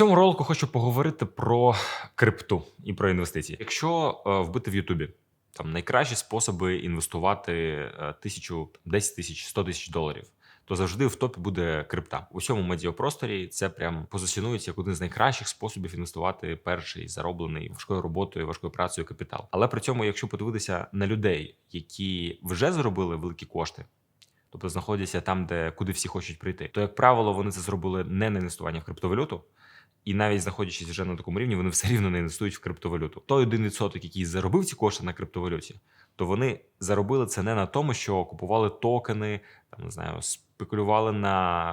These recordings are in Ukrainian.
цьому ролику хочу поговорити про крипту і про інвестиції. Якщо е, вбити в Ютубі там найкращі способи інвестувати е, тисячу, 10 тисяч, 100 тисяч доларів, то завжди в топі буде крипта. У всьому медіапросторі це прям позиціонується як один з найкращих способів інвестувати перший зароблений важкою роботою, важкою працею капітал. Але при цьому, якщо подивитися на людей, які вже заробили великі кошти. Тобто знаходяться там, де куди всі хочуть прийти, то як правило, вони це зробили не на інвестування в криптовалюту, і навіть знаходячись вже на такому рівні, вони все рівно не інвестують в криптовалюту. Той один відсоток, який заробив ці кошти на криптовалюті, то вони заробили це не на тому, що купували токени, там не знаю, спекулювали на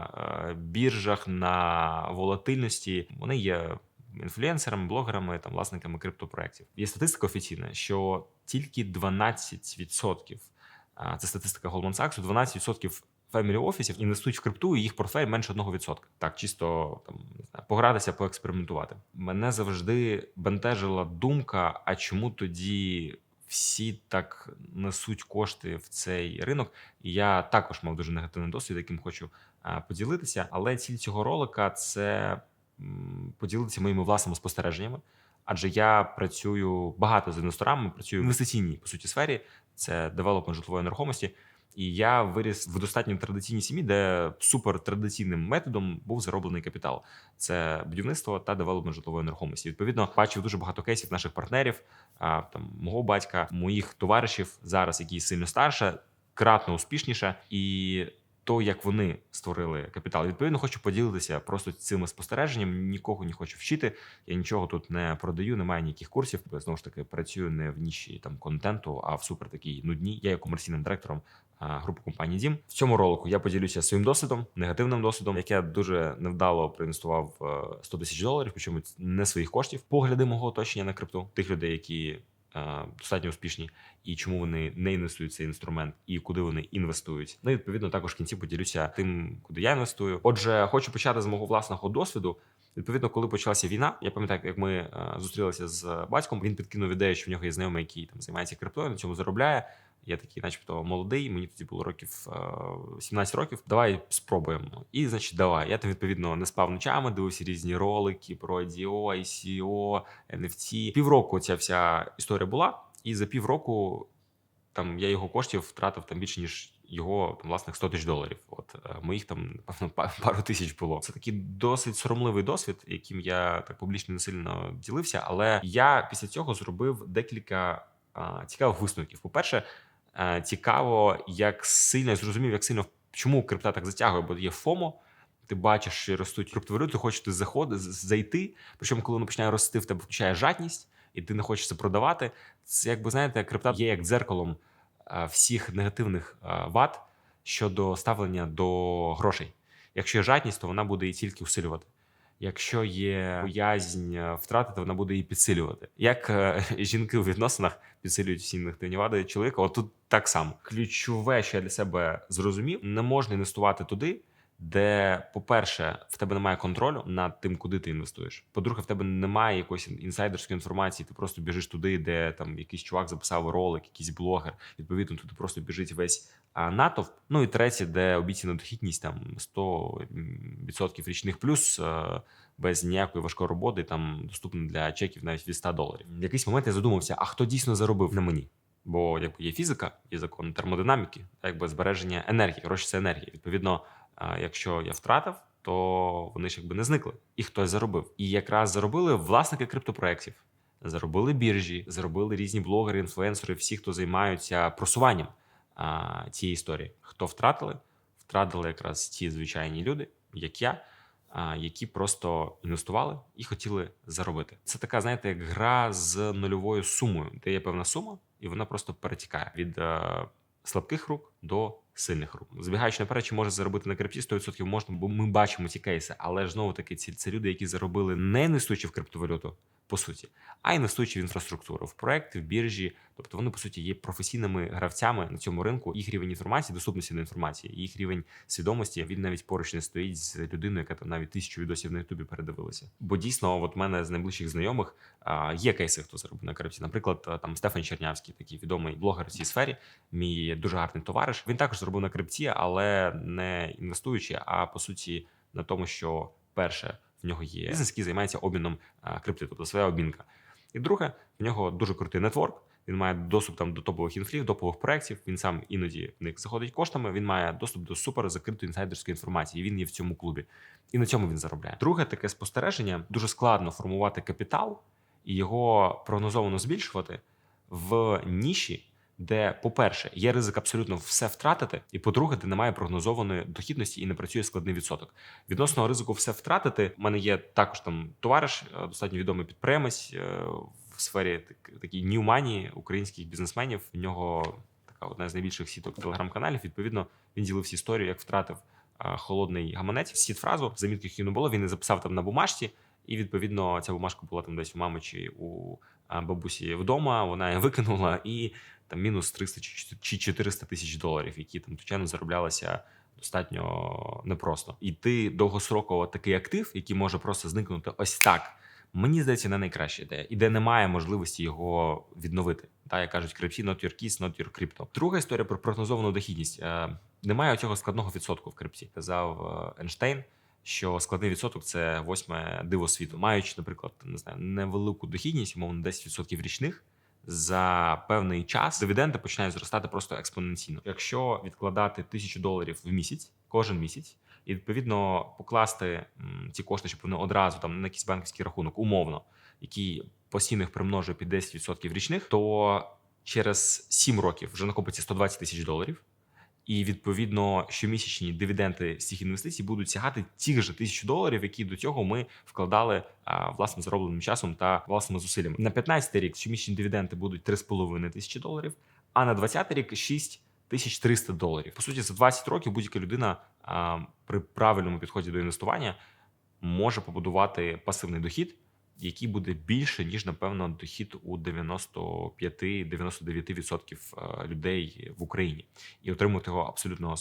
е, біржах, на волатильності. Вони є інфлюенсерами, блогерами, там власниками криптопроєктів. Є статистика офіційна, що тільки 12%, це статистика Goldman Sachs, 12% фемілі офісів інвестують в крипту, і їх портфель менше 1%. Так, чисто там погратися, поекспериментувати. Мене завжди бентежила думка: а чому тоді всі так несуть кошти в цей ринок? І я також мав дуже негативний досвід, яким хочу поділитися. Але ціль цього ролика це поділитися моїми власними спостереженнями. Адже я працюю багато з інвесторами, працюю в інвестиційній по суті сфері, це девелопмент житлової нерухомості. І я виріс в достатньо традиційній сім'ї, де супер традиційним методом був зароблений капітал. Це будівництво та девелопмент житлової нерухомості. Відповідно, бачив дуже багато кейсів наших партнерів, а, там мого батька, моїх товаришів зараз, які сильно старше, кратно успішніше, і то, як вони створили капітал. Відповідно, хочу поділитися просто цими спостереженнями. Нікого не хочу вчити. Я нічого тут не продаю, немає ніяких курсів. Я, знову ж таки працюю не в ніші там контенту, а в супер такій нудній. Я є комерційним директором а, групи компанії Дім. В цьому ролику я поділюся своїм досвідом, негативним досвідом, як я дуже невдало проінвестував е, 100 тисяч доларів, причому не своїх коштів. Погляди мого оточення на крипту, тих людей, які е, достатньо успішні, і чому вони не інвестують в цей інструмент, і куди вони інвестують. Ну і відповідно також в кінці поділюся тим, куди я інвестую. Отже, хочу почати з мого власного досвіду. Відповідно, коли почалася війна, я пам'ятаю, як ми е, зустрілися з батьком. Він підкинув ідею, що в нього є знайомий, який там займається криптою, на цьому заробляє. Я такий, начебто, молодий. Мені тоді було років е, 17 років. Давай спробуємо. І значить, давай. Я там відповідно не спав ночами, дивився різні ролики про IDO, ICO, NFT. Півроку ця вся історія була, і за півроку там я його коштів втратив там більше ніж його там власних 100 тисяч доларів. От е, моїх там напевно па- пару тисяч було. Це такий досить соромливий досвід, яким я так публічно не сильно ділився. Але я після цього зробив декілька а, цікавих висновків. По перше, е, цікаво, як сильно я зрозумів, як сильно чому крипта так затягує, бо є ФОМО. Ти бачиш, що ростуть криптовалюти, хочеш ти заходи зайти. Причому, коли воно починає рости, в тебе включає жадність, і ти не хочеш це продавати. Це якби знаєте, крипта є як дзеркалом всіх негативних а, вад щодо ставлення до грошей. Якщо є жадність, то вона буде її тільки усилювати. Якщо є боязнь е, втратити, вона буде її підсилювати. Як е, жінки у відносинах підсилюють всі негативні вади чоловіка, от тут так само. Ключове, що я для себе зрозумів, не можна інвестувати туди, де, по-перше, в тебе немає контролю над тим, куди ти інвестуєш. По-друге, в тебе немає якоїсь інсайдерської інформації. Ти просто біжиш туди, де там якийсь чувак записав ролик, якийсь блогер. Відповідно, туди просто біжить весь а, натовп. Ну і третє, де обіцяна дохідність там 100% річних плюс. Без ніякої важкої роботи, там доступно для чеків навіть від 100 доларів. В якийсь момент я задумався, а хто дійсно заробив на мені? Бо якби є фізика, є закон термодинаміки, якби збереження енергії. Гроші це енергія. Відповідно, якщо я втратив, то вони ж якби не зникли, і хтось заробив. І якраз заробили власники криптопроєктів, заробили біржі, заробили різні блогери, інфлюенсери, всі, хто займаються просуванням а, цієї історії. Хто втратили? Втратили якраз ті звичайні люди, як я. а, Які просто інвестували і хотіли заробити. Це така, знаєте, як гра з нульовою сумою, де є певна сума, і вона просто перетікає від е, слабких рук до сильних рук. Збігаючи наперед, чи може заробити на крипті 100% можна, бо ми бачимо ці кейси. Але ж знову таки, ці це люди, які заробили не несучи в криптовалюту, по суті, а інвестуючи в інфраструктуру, в проекти, в біржі. Тобто вони по суті є професійними гравцями на цьому ринку. Їх рівень інформації, доступності до інформації, їх рівень свідомості він навіть поруч не стоїть з людиною, яка там навіть тисячу відосів на Ютубі передивилася. Бо дійсно, от мене з найближчих знайомих є кейси, хто заробив на крипті. Наприклад, там Стефан Чернявський, такий відомий блогер у цій сфері. Мій дуже гарний товариш. Він також заробив на крипті, але не інвестуючи, а по суті на тому, що перше в нього є бізнес, який займається обміном крипти, тобто своя обмінка. І друге, в нього дуже крутий нетворк. Він має доступ там до топових інфлів, топових проєктів. Він сам іноді в них заходить коштами. Він має доступ до супер закритої інсайдерської інформації. Він є в цьому клубі, і на цьому він заробляє. Друге таке спостереження: дуже складно формувати капітал і його прогнозовано збільшувати в ніші, де, по-перше, є ризик абсолютно все втратити, і по-друге, де немає прогнозованої дохідності і не працює складний відсоток. Відносно ризику все втратити, в мене є також там товариш, е, достатньо відомий підприємець е, в сфері так- такій new українських бізнесменів. В нього така одна з найбільших сіток телеграм-каналів. Відповідно, він ділився історією, як втратив е, холодний гаманець. Сіт фразу замітки не було. Він не записав там на бумажці. І відповідно ця бумажка була там десь у мами чи у бабусі вдома. Вона її викинула, і там мінус 300 чи чотир- 400 тисяч доларів, які там звичайно зароблялися достатньо непросто. І ти довгостроково такий актив, який може просто зникнути ось так. Мені здається, не найкраща ідея, і де немає можливості його відновити. Та як кажуть, крипті not your keys, not your crypto. Друга історія про прогнозовану дохідність. Е, Немає цього складного відсотку в крипті. Казав е, Ейнштейн, що складний відсоток це восьме диво світу. Маючи, наприклад, не знаю, невелику дохідність, умовно 10% річних. За певний час дивіденди починають зростати просто експоненційно. Якщо відкладати тисячу доларів в місяць кожен місяць, і відповідно покласти ці кошти, щоб вони одразу там на якийсь банківський рахунок, умовно, який постійно примножує під 10% річних, то через 7 років вже накопиться 120 тисяч доларів. І відповідно щомісячні дивіденди цих інвестицій будуть сягати тих же тисяч доларів, які до цього ми вкладали а, власним заробленим часом та власними зусиллями. На 15 рік щомісячні дивіденди будуть 3,5 тисячі доларів, а на 20 рік 6 тисяч 300 доларів. По суті, за 20 років будь-яка людина а, при правильному підході до інвестування може побудувати пасивний дохід, який буде більше ніж напевно дохід у 95-99% е, людей в Україні, і отримувати його абсолютно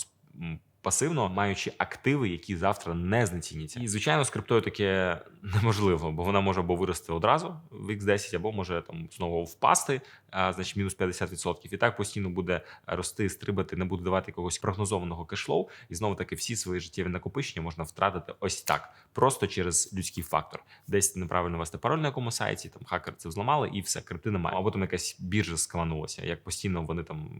пасивно, маючи активи, які завтра не знеціняться. І звичайно, з криптою таке неможливо, бо вона може або вирости одразу в X10, або може там знову впасти, а, значить мінус 50%. І так постійно буде рости, стрибати, не буде давати якогось прогнозованого кешлоу. І знову таки всі свої життєві накопичення можна втратити ось так, просто через людський фактор. Десь неправильно ввести пароль на якому сайті, там хакер це взламали, і все, крипти немає. Або там якась біржа скаланулася, як постійно вони там.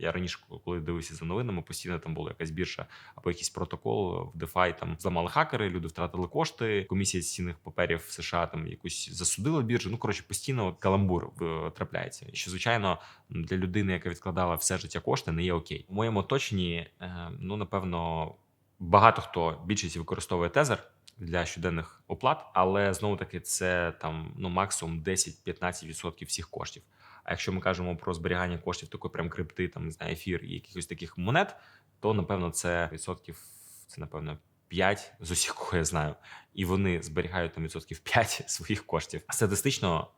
Я раніше, коли дивився за новинами, постійно там була якась біржа або якийсь протокол в DeFi, там зламали хакери, люди втратили кошти. Комісія цінних паперів в США там якусь засудила біржу. Ну коротше, постійно каламбур е, трапляється. Що звичайно для людини, яка відкладала все життя кошти, не є окей. У моєму оточенні, е, ну напевно, багато хто більшість використовує тезер. Для щоденних оплат, але знову таки це там ну максимум 10-15% всіх коштів. Якщо ми кажемо про зберігання коштів такої прям крипти, там не знаю, ефір і якихось таких монет, то напевно це відсотків, це напевно 5 з усіх, кого я знаю, і вони зберігають там відсотків 5 своїх коштів. Статистично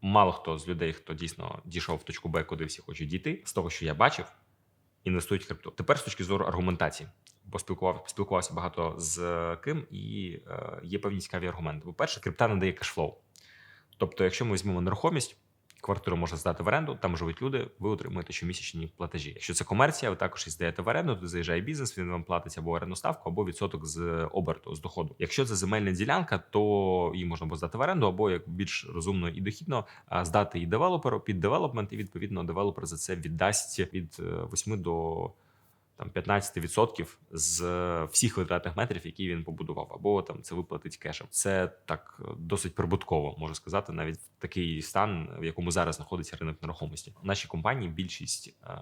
мало хто з людей, хто дійсно дійшов в точку Б, куди всі хочуть дійти, з того, що я бачив, інвестують в крипту. Тепер з точки зору аргументації. Бо спілкував, спілкувався багато з е, ким, і е, є певні цікаві аргументи. По-перше, крипта не дає кешфлоу. Тобто, якщо ми візьмемо нерухомість, квартиру можна здати в оренду, там живуть люди, ви отримуєте щомісячні платежі. Якщо це комерція, ви також і здаєте в оренду, то заїжджає бізнес, він вам платить або оренду ставку, або відсоток з оберту, з доходу. Якщо це земельна ділянка, то її можна або здати в оренду, або як більш розумно і дохідно здати і девелоперу під девелопмент, і відповідно девелопер за це віддасть від е, 8 до там 15% з всіх квадратних метрів, які він побудував, або там це виплатить кешем. Це так е, досить прибутково, можу сказати, навіть в такий стан, в якому зараз знаходиться ринок нерухомості. В нашій компанії більшість е,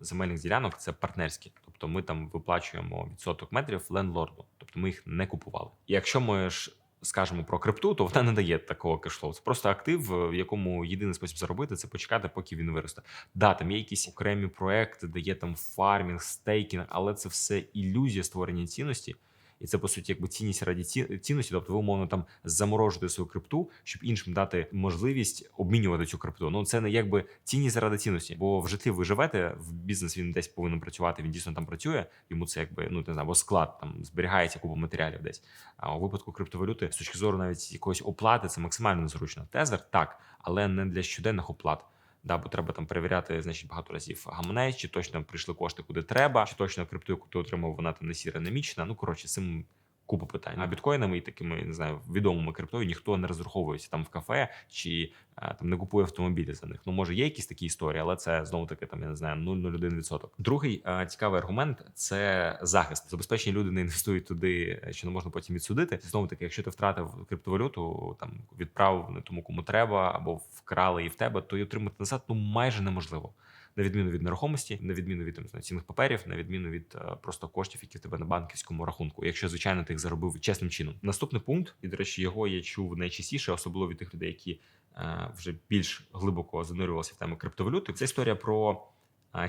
земельних ділянок це партнерські, тобто ми там виплачуємо відсоток метрів лендлорду, тобто ми їх не купували. І якщо ми ж скажемо про крипту, то вона не дає такого кешфлоу. Це просто актив, в якому єдиний спосіб заробити це почекати, поки він виросте. Да, там є якісь окремі проекти, де є там фармінг, стейкінг, але це все ілюзія створення цінності. І це по суті якби цінність раді ці- цінності. Тобто ви умовно там заморожуєте свою крипту, щоб іншим дати можливість обмінювати цю крипту. Ну це не якби цінність заради цінності. Бо в житті ви живете, в бізнес він десь повинен працювати. Він дійсно там працює. Йому це якби ну не знаю, або склад там зберігається купа матеріалів десь. А у випадку криптовалюти з точки зору навіть якоїсь оплати це максимально незручно. Тезер так, але не для щоденних оплат. Да, бо треба там перевіряти, значить, багато разів гаманець, чи точно прийшли кошти куди треба, чи точно крипту, яку ти отримав, вона там не сіра, не мічна. Ну коротше, цим Купа питань. А біткоїнами і такими не знаю відомими криптою ніхто не розраховується там в кафе чи там не купує автомобілі за них. Ну може є якісь такі історії, але це знову таки там я не знаю 0,01%. Другий а, цікавий аргумент це захист. Забезпечені люди не інвестують туди, що не можна потім відсудити. Знову таки, якщо ти втратив криптовалюту, там відправив не тому, кому треба, або вкрали її в тебе, то й отримати назад ну майже неможливо на відміну від нерухомості, на відміну від там, цінних паперів, на відміну від а, просто коштів, які в тебе на банківському рахунку, якщо звичайно ти їх заробив чесним чином. Наступний пункт, і до речі, його я чув найчастіше, особливо від тих людей, які а, вже більш глибоко занурювалися в тему криптовалюти. Це історія про.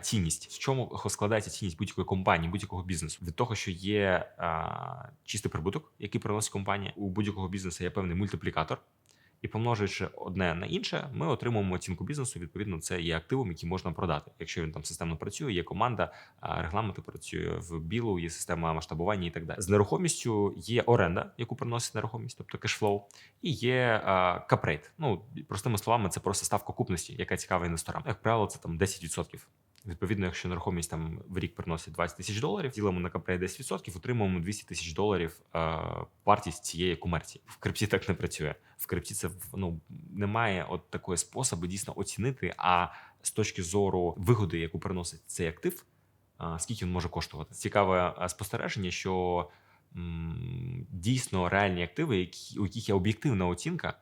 Цінність з чому складається цінність будь-якої компанії, будь-якого бізнесу від того, що є а, чистий прибуток, який приносить компанія у будь-якого бізнесу, є певний мультиплікатор, і помножуючи одне на інше, ми отримуємо оцінку бізнесу. Відповідно, це є активом, який можна продати. Якщо він там системно працює, є команда, регламенти працює в білу, є система масштабування і так далі. З нерухомістю є оренда, яку приносить нерухомість, тобто кешфлоу, і є капрейт. Ну простими словами, це просто ставка купності, яка цікава інвесторам. Як правило, це там 10%. Відповідно, якщо нерухомість там в рік приносить 20 тисяч доларів, ділимо на капрей 10%, отримуємо 200 тисяч доларів е, вартість цієї комерції. В крипті так не працює. В крипті це ну немає от такої способу дійсно оцінити. А з точки зору вигоди, яку приносить цей актив, е, скільки він може коштувати. Цікаве е, спостереження, що м, дійсно реальні активи, які у яких є об'єктивна оцінка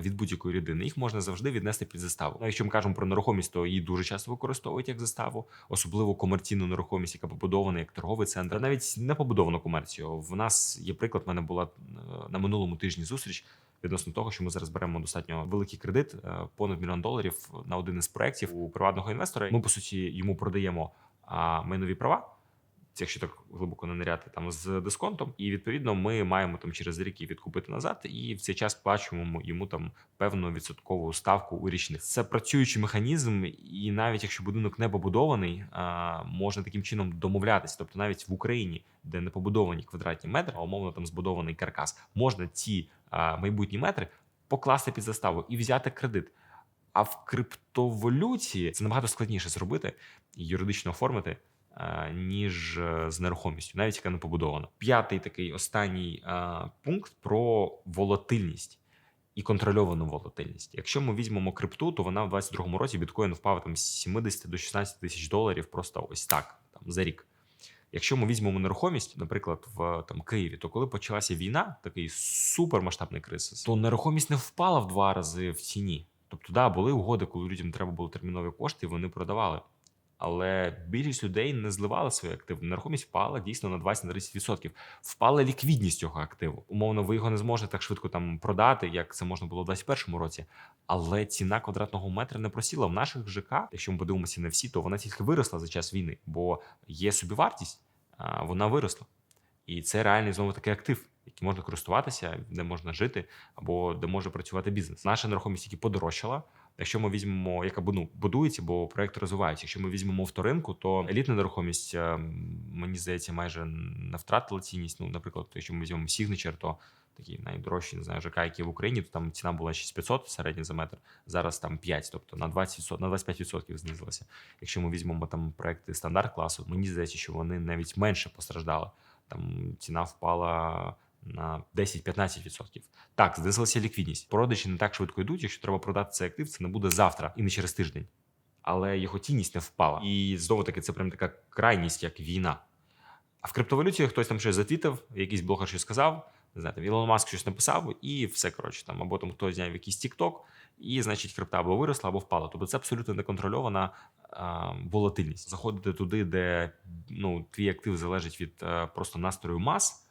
від будь-якої людини. Їх можна завжди віднести під заставу. Ну, якщо ми кажемо про нерухомість, то її дуже часто використовують як заставу, особливо комерційну нерухомість, яка побудована як торговий центр. Навіть не побудовану комерцію. В нас є приклад. в мене була е, на минулому тижні зустріч. Відносно того, що ми зараз беремо достатньо великий кредит, е, понад мільйон доларів на один із проєктів у приватного інвестора. Ми по суті йому продаємо майнові права якщо так глибоко не ниряти там з дисконтом, і відповідно ми маємо там через рік відкупити назад, і в цей час плачуємо йому там певну відсоткову ставку у річних. Це працюючий механізм, і навіть якщо будинок не побудований, можна таким чином домовлятися. Тобто, навіть в Україні, де не побудовані квадратні метри, а умовно там збудований каркас, можна ці майбутні метри покласти під заставу і взяти кредит. А в криптовалюті це набагато складніше зробити і юридично оформити. Е, ніж е, з нерухомістю, навіть яка не побудована. П'ятий такий останній е, пункт про волатильність. І контрольовану волатильність. Якщо ми візьмемо крипту, то вона в 22-му році біткоін впав там з 70 до 16 тисяч доларів просто ось так там за рік. Якщо ми візьмемо нерухомість, наприклад, в там Києві, то коли почалася війна, такий супермасштабний кризис, то нерухомість не впала в два рази в ціні. Тобто, да, були угоди, коли людям треба було термінові кошти, і вони продавали. Але більшість людей не зливала свої активи. Нерухомість впала дійсно на 20-30%. Впала ліквідність цього активу. Умовно, ви його не зможете так швидко там продати, як це можна було в 2021 році. Але ціна квадратного метра не просіла в наших ЖК. Якщо ми подивимося на всі, то вона тільки виросла за час війни, бо є собівартість, вона виросла. І це реальний знову такий актив, який можна користуватися, де можна жити або де може працювати бізнес. Наша нерухомість, яка подорожчала. Якщо ми візьмемо, яка ну, будується, бо проект розвивається. Якщо ми візьмемо вторинку, то елітна нерухомість е, мені здається майже не втратила цінність. Ну, наприклад, якщо ми візьмемо Signature, то такі найдорожчі, не знаю, ЖК, які в Україні, то там ціна була 6500 середня за метр, зараз там 5, тобто на 20%, на 25% знизилася. Якщо ми візьмемо там проекти стандарт класу, мені здається, що вони навіть менше постраждали. Там ціна впала на 10-15%. Так, знизилася ліквідність. Продажі не так швидко йдуть. Якщо треба продати цей актив, це не буде завтра і не через тиждень. Але його цінність не впала. І знову таки, це прям така крайність, як війна. А в криптовалюті хтось там щось затвітив, якийсь блогер щось сказав. Не знаю, Ілон Маск щось написав, і все коротше там, або там хтось зняв якийсь тікток, і значить крипта або виросла, або впала. Тобто це абсолютно неконтрольована а, волатильність. Заходити туди, де ну твій актив залежить від а, е, просто настрою мас.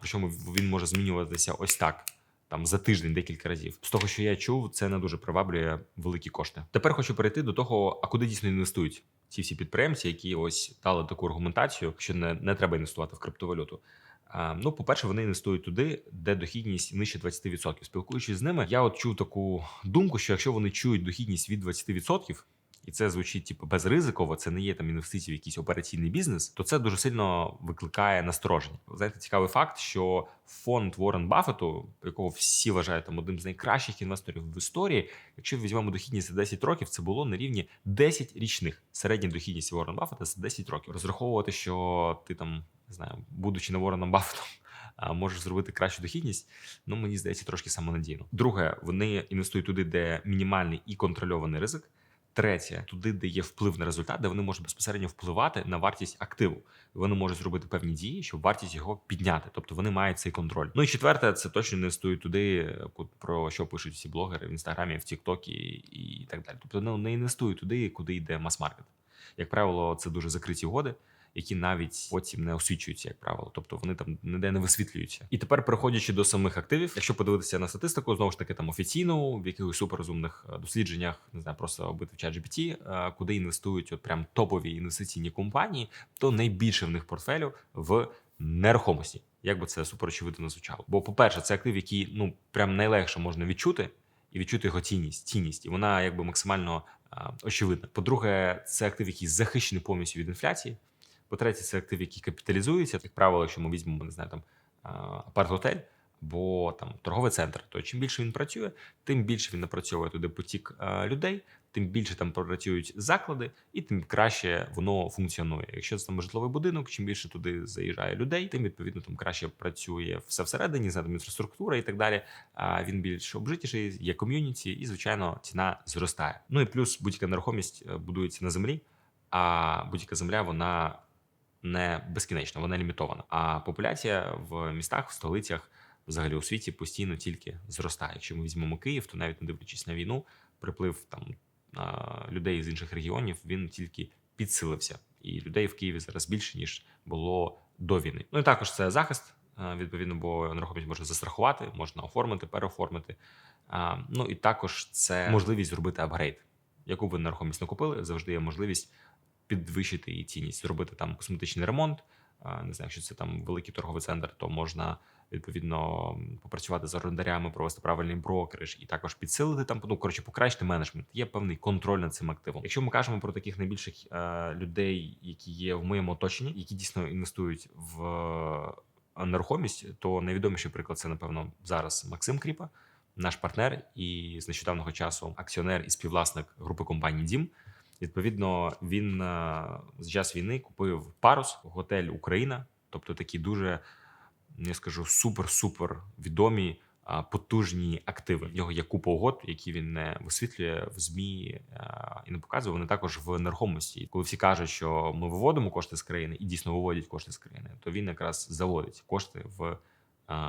Причому він може змінюватися ось так. Там за тиждень декілька разів з того, що я чув, це не дуже приваблює великі кошти. Тепер хочу перейти до того, а куди дійсно інвестують ці всі підприємці, які ось дали таку аргументацію, що не не треба інвестувати в криптовалюту. А, ну, по перше, вони інвестують туди, де дохідність нижче 20%. Спілкуючись з ними, я от чув таку думку, що якщо вони чують дохідність від 20%, і це звучить типу безризиково, це не є там інвестиції в якийсь операційний бізнес, то це дуже сильно викликає настороження. Знаєте, цікавий факт, що фонд Уоррен Баффету, якого всі вважають там одним з найкращих інвесторів в історії, якщо візьмемо дохідність за 10 років, це було на рівні 10 річних. Середня дохідність Уоррен Баффета за 10 років. Розраховувати, що ти там не знаю, будучи не Уорреном Баффетом, можеш зробити кращу дохідність. Ну мені здається, трошки самонадійно. Друге, вони інвестують туди, де мінімальний і контрольований ризик. Третє, туди, де є вплив на результат, де вони можуть безпосередньо впливати на вартість активу. Вони можуть зробити певні дії, щоб вартість його підняти. Тобто вони мають цей контроль. Ну і четверте, це точно інвестують туди, про що пишуть всі блогери в інстаграмі, в Тіктокі і так далі. Тобто ну, не інвестують туди, куди йде мас-маркет. Як правило, це дуже закриті угоди які навіть потім не освічуються, як правило, тобто вони там ніде не висвітлюються. І тепер, переходячи до самих активів, якщо подивитися на статистику, знову ж таки там офіційну в якихось суперрозумних е, дослідженнях, не знаю, просто обити в GPT, е, куди інвестують от прям топові інвестиційні компанії, то найбільше в них портфелю в нерухомості. Як би це супер очевидно не звучало. Бо, по-перше, це актив, який ну прям найлегше можна відчути і відчути його цінність, цінність, і вона якби максимально а, очевидна. По-друге, це актив, який захищений повністю від інфляції. По-третє, це актив, який капіталізується. Як правило, якщо ми візьмемо, не знаю, там апарт-готель або там торговий центр, то чим більше він працює, тим більше він напрацьовує туди потік людей, тим більше там працюють заклади, і тим краще воно функціонує. Якщо це там житловий будинок, чим більше туди заїжджає людей, тим відповідно там краще працює все всередині, знає, інфраструктура і так далі. А він більш обжитіший, є ком'юніті, і звичайно ціна зростає. Ну і плюс будь-яка нерухомість е, будується на землі. А будь-яка земля вона не безкінечна, вона лімітована. А популяція в містах, в столицях, взагалі у світі постійно тільки зростає. Якщо ми візьмемо Київ, то навіть не дивлячись на війну, приплив там людей з інших регіонів він тільки підсилився, і людей в Києві зараз більше ніж було до війни. Ну і також це захист. Відповідно, бо нерухомість можна застрахувати, можна оформити, переоформити. Ну і також це можливість зробити апгрейд. Яку ви нерухомість не купили, завжди є можливість підвищити її цінність, зробити там косметичний ремонт. Не знаю, якщо це там великий торговий центр, то можна відповідно попрацювати з орендарями, провести правильний брокериш і також підсилити там. Ну коротше, покращити менеджмент. Є певний контроль над цим активом. Якщо ми кажемо про таких найбільших е, людей, які є в моєму оточенні, які дійсно інвестують в е, нерухомість, то найвідоміший приклад це напевно зараз Максим Кріпа, наш партнер і з нещодавнього часу акціонер і співвласник групи компаній Дім. Відповідно, він з час війни купив парус, готель Україна, тобто такі дуже я скажу супер-супер відомі. Потужні активи. В нього є купа угод, які він не висвітлює в змі і не показує. Вони також в нерухомості. Коли всі кажуть, що ми виводимо кошти з країни і дійсно виводять кошти з країни, то він якраз заводить кошти в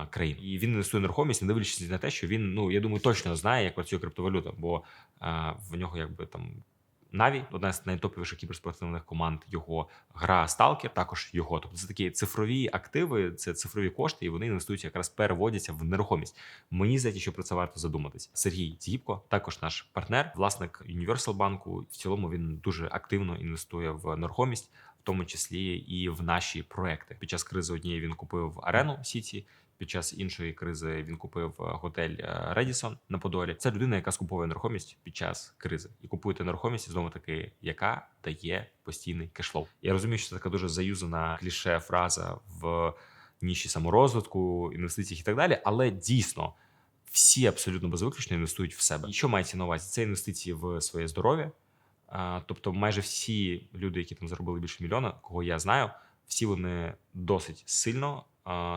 країну. І він інвестує нерухомість, не дивлячись на те, що він ну я думаю, точно знає, як працює криптовалюта, бо в нього якби там Наві, одна з найтоповіших кіберспортивних команд, його гра Сталкер, також його. Тобто це такі цифрові активи, це цифрові кошти, і вони інвестуються, якраз переводяться в нерухомість. Мені здається, що про це варто задуматись. Сергій Цігіпко, також наш партнер, власник Universal банку. В цілому він дуже активно інвестує в нерухомість, в тому числі і в наші проекти. Під час кризи однієї він купив арену Сіті. Під час іншої кризи він купив е, готель Редісон на Подолі. Це людина, яка скуповує нерухомість під час кризи, і купуєте нерухомість знову таки, яка дає постійний кешлоу. Я розумію, що це така дуже заюзана кліше фраза в ніші саморозвитку, інвестиціях і так далі. Але дійсно всі абсолютно без виключення інвестують в себе. І що мається на увазі? Це інвестиції в своє здоров'я. Тобто, майже всі люди, які там заробили більше мільйона, кого я знаю, всі вони досить сильно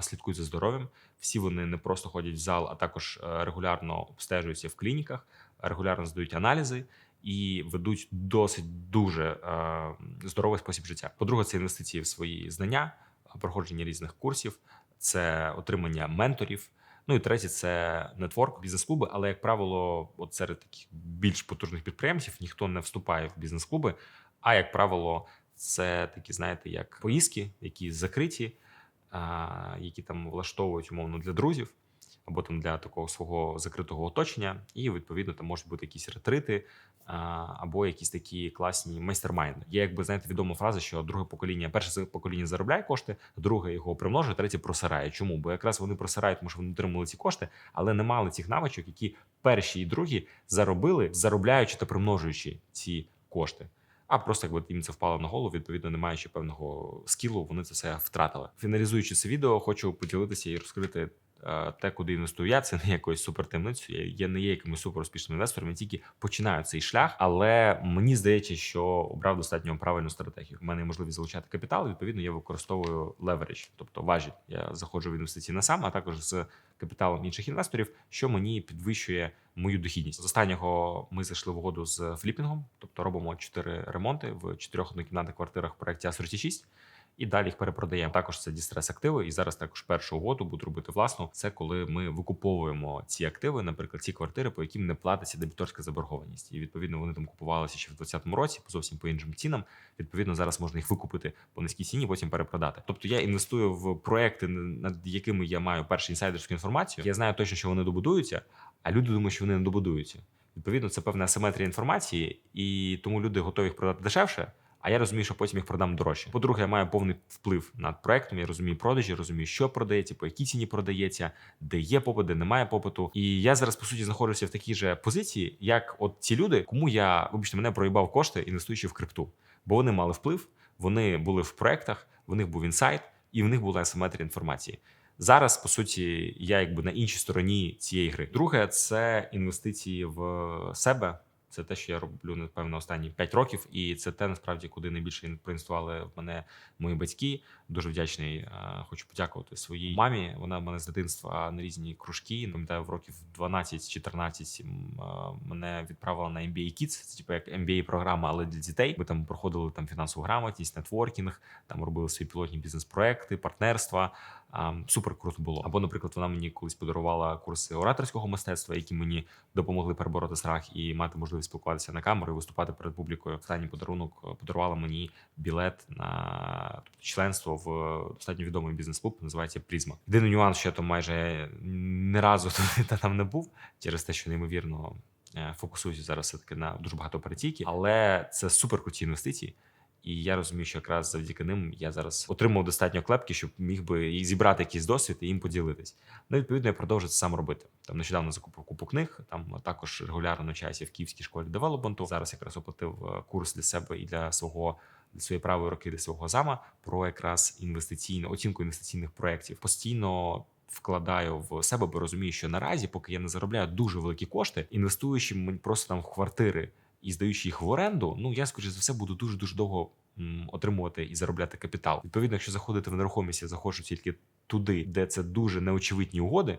слідкують за здоров'ям. Всі вони не просто ходять в зал, а також е, регулярно обстежуються в клініках, регулярно здають аналізи і ведуть досить дуже е, здоровий спосіб життя. По-друге, це інвестиції в свої знання, проходження різних курсів, це отримання менторів. Ну і третє це нетворк, бізнес-клуби. Але як правило, от серед таких більш потужних підприємців ніхто не вступає в бізнес-клуби. А як правило, це такі, знаєте, як поїздки, які закриті які там влаштовують умовно для друзів або там для такого свого закритого оточення, і відповідно там можуть бути якісь ретрити або якісь такі класні майстермайнди. Є, якби знаєте, відома фраза, що друге покоління, перше покоління заробляє кошти, друге його примножує, третє просирає. Чому? Бо якраз вони просирають, тому що вони отримали ці кошти, але не мали цих навичок, які перші і другі заробили, заробляючи та примножуючи ці кошти а просто якби їм це впало на голову, відповідно, не маючи певного скілу, вони це все втратили. Фіналізуючи це відео, хочу поділитися і розкрити те, куди інвестую я, це не якоюсь супертемницею. Я, не є якимось суперуспішним інвестором. Я тільки починаю цей шлях, але мені здається, що обрав достатньо правильну стратегію. У мене є можливість залучати капітал. Відповідно, я використовую леверидж, тобто важіль. Я заходжу в інвестиції на сам, а також з капіталом інших інвесторів, що мені підвищує мою дохідність. З останнього ми зайшли в угоду з фліпінгом, тобто робимо чотири ремонти в чотирьох однокімнатних квартирах в проєкті А46 і далі їх перепродаємо. Також це дістрес активи. І зараз також першу угоду буду робити власну. Це коли ми викуповуємо ці активи, наприклад, ці квартири, по яким не платиться дебіторська заборгованість. І відповідно вони там купувалися ще в 2020 році, по зовсім по іншим цінам. Відповідно, зараз можна їх викупити по низькій ціні, потім перепродати. Тобто я інвестую в проекти, над якими я маю першу інсайдерську інформацію. Я знаю точно, що вони добудуються, а люди думають, що вони не добудуються. Відповідно, це певна асиметрія інформації, і тому люди готові їх продати дешевше. А я розумію, що потім їх продам дорожче. По-друге, я маю повний вплив над проектом. Я розумію продажі, розумію, що продається, по якій ціні продається, де є попит, де немає попиту. І я зараз по суті знаходжуся в такій же позиції, як от ці люди, кому я вибачте, мене проїбав кошти, інвестуючи в крипту, бо вони мали вплив, вони були в проектах, в них був інсайт, і в них була асиметрія інформації. Зараз, по суті, я якби на іншій стороні цієї гри. Друге, це інвестиції в себе. Це те, що я роблю напевно останні 5 років, і це те насправді, куди найбільше проінвестували в мене мої батьки. Дуже вдячний. е, Хочу подякувати своїй мамі. Вона в мене з дитинства на різні кружки. Пам'ятаю, в років 12-14 е, мене відправила на MBA Kids, це типу як MBA програма, але для дітей. Ми там проходили там фінансову грамотність, нетворкінг, там робили свої пілотні бізнес-проекти, партнерства. Супер круто було. Або, наприклад, вона мені колись подарувала курси ораторського мистецтва, які мені допомогли перебороти страх і мати можливість спілкуватися на камеру і виступати перед публікою. Останній подарунок е, подарувала мені білет на членство в достатньо відомий бізнес-клуб, називається Призма. Єдиний нюанс, що я там майже не разу та там не був через те, що неймовірно е, фокусуюся зараз все таки на дуже багато перетіки, але це супер круті інвестиції. І я розумію, що якраз завдяки ним я зараз отримав достатньо клепки, щоб міг би і зібрати якийсь досвід і їм поділитись. Ну, відповідно, я продовжую це сам робити. Там нещодавно закупив купу книг, там також регулярно навчаюся в Київській школі девелопменту. Зараз якраз оплатив е, курс для себе і для свого для своєї правої руки, для свого зама про якраз інвестиційну оцінку інвестиційних проєктів. Постійно вкладаю в себе, бо розумію, що наразі, поки я не заробляю дуже великі кошти, інвестуючи мені просто там в квартири і здаючи їх в оренду, ну я скоріше за все буду дуже дуже довго отримувати і заробляти капітал. Відповідно, якщо заходити в нерухомість, я заходжу тільки туди, де це дуже неочевидні угоди,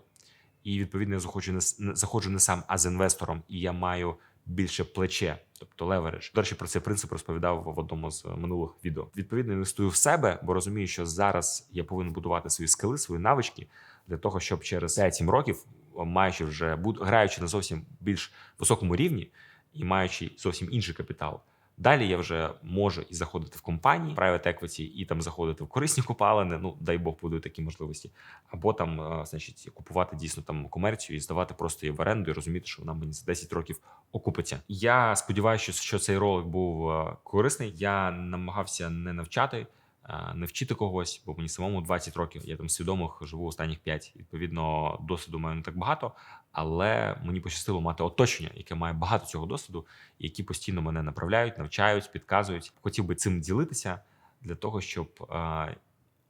і відповідно я заходжу не заходжу не сам, а з інвестором, і я маю більше плече, тобто леверидж. До речі, про цей принцип розповідав в одному з минулих відео. Відповідно, інвестую в себе, бо розумію, що зараз я повинен будувати свої скили, свої навички для того, щоб через 5-7 років, маючи вже граючи на зовсім більш високому рівні і маючи зовсім інший капітал. Далі я вже можу і заходити в компанії private equity, і там заходити в корисні копалини. Ну дай Бог будуть такі можливості, або там, е, значить, купувати дійсно там комерцію і здавати просто її в оренду і розуміти, що вона мені за 10 років окупиться. Я сподіваюся, що, що цей ролик був е, корисний. Я намагався не навчати. Не вчити когось, бо мені самому 20 років. Я там свідомих живу останніх 5. Відповідно, досвіду маю не так багато, але мені пощастило мати оточення, яке має багато цього досвіду, які постійно мене направляють, навчають, підказують. Хотів би цим ділитися для того, щоб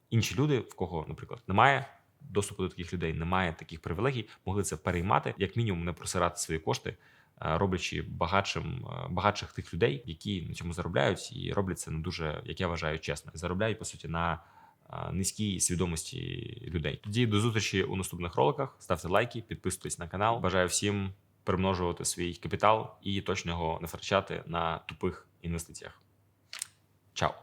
інші люди, в кого, наприклад, немає доступу до таких людей, немає таких привілегій, могли це переймати, як мінімум, не просирати свої кошти, роблячи багатшим е, багатших тих людей, які на цьому заробляють, і роблять це не дуже, як я вважаю, чесно. Заробляють по суті на е, низькій свідомості людей. Тоді до зустрічі у наступних роликах. Ставте лайки, підписуйтесь на канал. Бажаю всім примножувати свій капітал і точно його не втрачати на тупих інвестиціях. Чао!